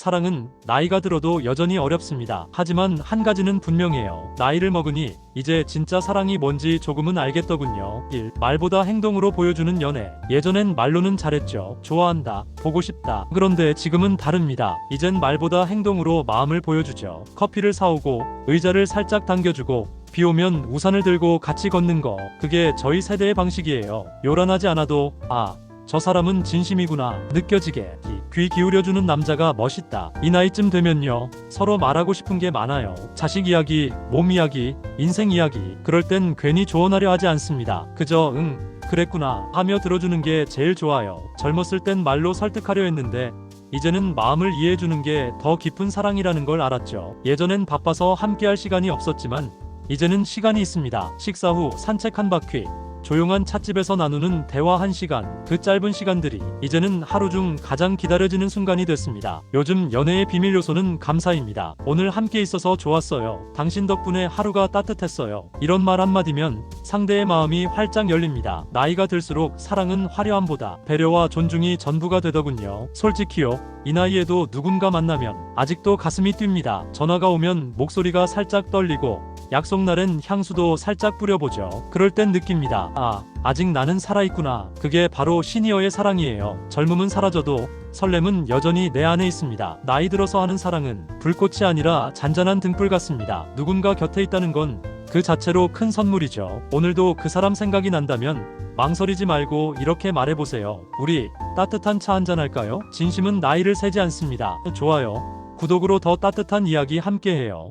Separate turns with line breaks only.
사랑은 나이가 들어도 여전히 어렵습니다. 하지만 한 가지는 분명해요. 나이를 먹으니 이제 진짜 사랑이 뭔지 조금은 알겠더군요. 1. 말보다 행동으로 보여주는 연애. 예전엔 말로는 잘했죠. 좋아한다. 보고 싶다. 그런데 지금은 다릅니다. 이젠 말보다 행동으로 마음을 보여주죠. 커피를 사오고 의자를 살짝 당겨주고 비 오면 우산을 들고 같이 걷는 거. 그게 저희 세대의 방식이에요. 요란하지 않아도 아, 저 사람은 진심이구나 느껴지게 귀- 귀 기울여주는 남자가 멋있다. 이 나이쯤 되면요 서로 말하고 싶은 게 많아요. 자식 이야기, 몸 이야기, 인생 이야기. 그럴 땐 괜히 조언하려 하지 않습니다. 그저 응 그랬구나 하며 들어주는 게 제일 좋아요. 젊었을 땐 말로 설득하려 했는데 이제는 마음을 이해해주는 게 더 깊은 사랑이라는 걸 알았죠. 예전엔 바빠서 함께할 시간이 없었지만 이제는 시간이 있습니다. 식사 후 산책 한 바퀴, 조용한 찻집에서 나누는 대화 한 시간, 그 짧은 시간들이 이제는 하루 중 가장 기다려지는 순간이 됐습니다. 요즘 연애의 비밀 요소는 감사입니다. 오늘 함께 있어서 좋았어요. 당신 덕분에 하루가 따뜻했어요. 이런 말 한마디면 상대의 마음이 활짝 열립니다. 나이가 들수록 사랑은 화려함보다 배려와 존중이 전부가 되더군요. 솔직히요. 이 나이에도 누군가 만나면 아직도 가슴이 뜁니다. 전화가 오면 목소리가 살짝 떨리고 약속날엔 향수도 살짝 뿌려보죠. 그럴 땐 느낍니다. 아, 아직 나는 살아있구나. 그게 바로 시니어의 사랑이에요. 젊음은 사라져도 설렘은 여전히 내 안에 있습니다. 나이 들어서 하는 사랑은 불꽃이 아니라 잔잔한 등불 같습니다. 누군가 곁에 있다는 건 그 자체로 큰 선물이죠. 오늘도 그 사람 생각이 난다면 망설이지 말고 이렇게 말해보세요. 우리 따뜻한 차 한잔 할까요? 진심은 나이를 세지 않습니다. 좋아요. 구독으로 더 따뜻한 이야기 함께해요.